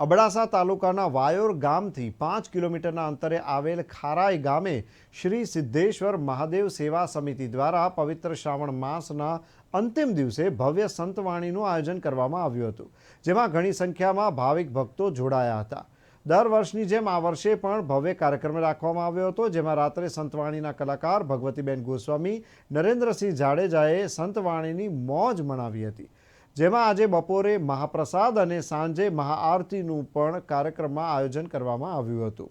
અબડાસા તાલુકાના વાયોર ગામથી પાંચ કિલોમીટરના અંતરે આવેલ ખારાઈ ગામે શ્રી સિદ્ધેશ્વર મહાદેવ સેવા સમિતિ દ્વારા પવિત્ર શ્રાવણ માસના અંતિમ દિવસે ભવ્ય સંતવાણીનું આયોજન કરવામાં આવ્યું હતું, જેમાં ઘણી સંખ્યામાં ભાવિક ભક્તો જોડાયા હતા. દર વર્ષની જેમ આ વર્ષે પણ ભવ્ય કાર્યક્રમ રાખવામાં આવ્યો હતો, જેમાં રાત્રે સંતવાણીના કલાકાર ભગવતીબેન ગોસ્વામી, નરેન્દ્રસિંહ જાડેજાએ સંતવાણીની મોજ મનાવી હતી. જેમાં આજે બપોરે મહાપ્રસાદ અને સાંજે મહાઆરતીનું પણ કાર્યક્રમમાં આયોજન કરવામાં આવ્યું હતું.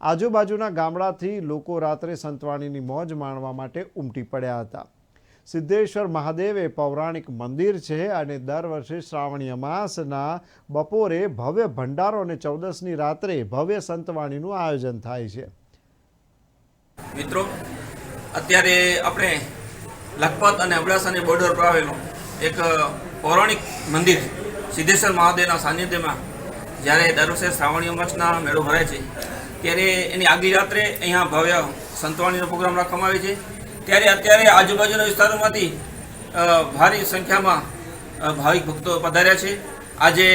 આજુબાજુના ગામડાથી લોકો રાત્રે સંતવાણીની મોજ માણવા માટે ઉમટી પડ્યા હતા. સિદ્ધેશ્વર મહાદેવ એ પૌરાણિક મંદિર છે અને દર વર્ષે શ્રાવણીય માસના બપોરે ભવ્ય ભંડારો અને ચૌદસની રાત્રે ભવ્ય સંતવાણીનું આયોજન થાય છે. મિત્રો, અત્યારે આપણે લખપત અને અબડાસાની બોર્ડર પર આવેલું એક પૌરાણિક મંદિર સિદ્ધેશ્વર મહાદેવના સાનિધ્યમાં જ્યારે દર વર્ષે શ્રાવણીય માસના મેળો ભરાય છે, ત્યારે એની આગલી રાત્રે અહીંયા ભવ્ય સંતવાણીનો પ્રોગ્રામ રાખવામાં આવે છે. ત્યારે અત્યારે આજુબાજુના વિસ્તારોમાંથી ભારી સંખ્યામાં ભાવિક ભક્તો પધાર્યા છે. આજે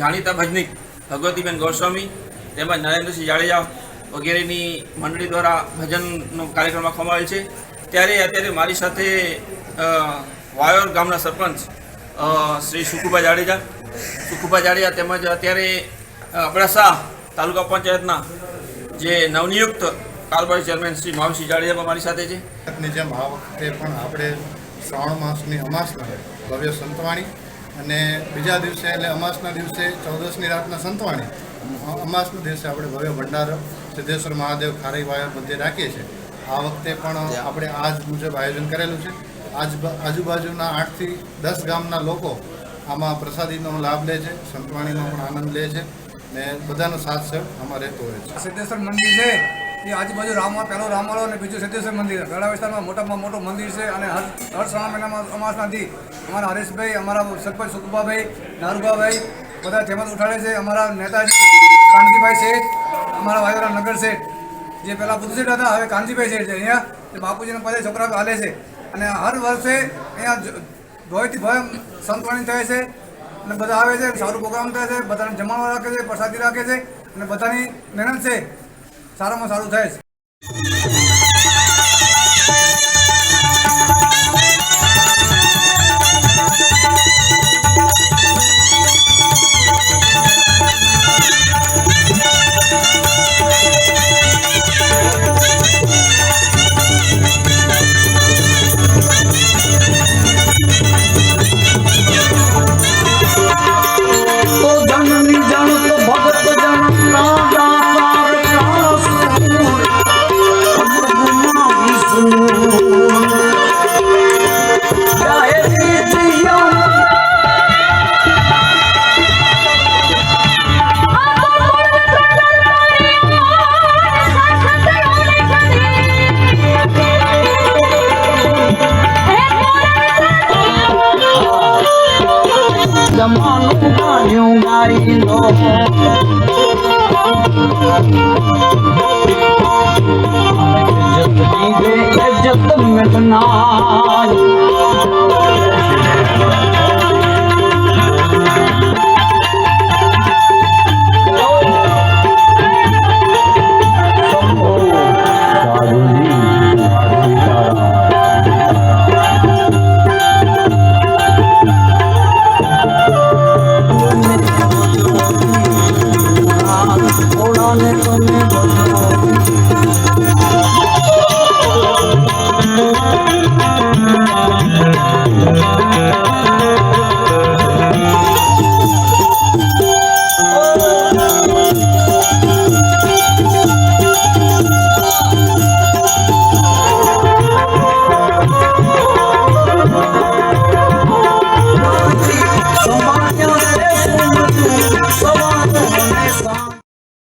જાણીતા ભજનિક ભગવતીબેન ગોસ્વામી તેમજ નરેન્દ્રસિંહ જાડેજા વગેરેની મંડળી દ્વારા ભજનનો કાર્યક્રમ રાખવામાં આવેલ છે. ત્યારે અત્યારે મારી સાથે વાયોર ગામના સરપંચ શ્રી સુકુભા જાડેજા. સુકુભા જાડેજા તેમજ અત્યારે અબડાસા તાલુકા પંચાયતના જે નવનિયુક્ત કારોબારી ચેરમેન શ્રી માવસિંહ જાડેજા પણ મારી સાથે છે. જેમ આ વખતે પણ આપણે શ્રાવણ માસની અમાસના ભવ્ય સંતવાણી અને બીજા દિવસે એટલે અમાસના દિવસે ચૌદસની રાતના સંતવાણી. અમાસના દિવસે આપણે ભવ્ય ભંડારો સિદ્ધેશ્વર મહાદેવ ખારાઈ વાયર મધ્યે રાખીએ છીએ. આ વખતે પણ આપણે આજ મુજબ આયોજન કરેલું છે. આજુબાજુના આઠથી દસ ગામના લોકો આમાં પ્રસાદીનો લાભ લે છે, સંતવાણીનો પણ આનંદ લે છે ને બધાનો સાથ સહયોગ આમાં રહેતો હોય છે. સિદ્ધેશ્વર મંદિર છે, એ આજુબાજુ રામમાં પહેલો રામવાળો અને બીજું સિદ્ધેશ્વર મંદિર ગળા વિસ્તારમાં મોટામાં મોટું મંદિર છે અને હર હર શ્રાવણ મહિનામાં અમાસનાથી અમારા હરેશભાઈ, અમારા સરપંચ સુખભાભાઈ નારુભાભાઈ બધા જેમત ઉઠાડે છે. અમારા નેતાજી કાંતિભાઈ શેઠ અમારા વાયુરા નગર શેઠ જે પહેલાં બુદ્ધ શેઠ હતા, હવે કાંતિભાઈ શેઠ છે અહીંયા. બાપુજીના પાસે છોકરા હાલે છે. અને હર વર્ષે અહીંયા ભયથી ભય સંતવાણી થાય છે અને બધા આવે છે, સારું પ્રોગ્રામ થાય છે, બધાને જમણવા રાખે છે, પ્રસાદી રાખે છે અને બધાની મહેનત છે, સારામાં સારું થાય છે. ઇજ્જત મિટનાર Oh.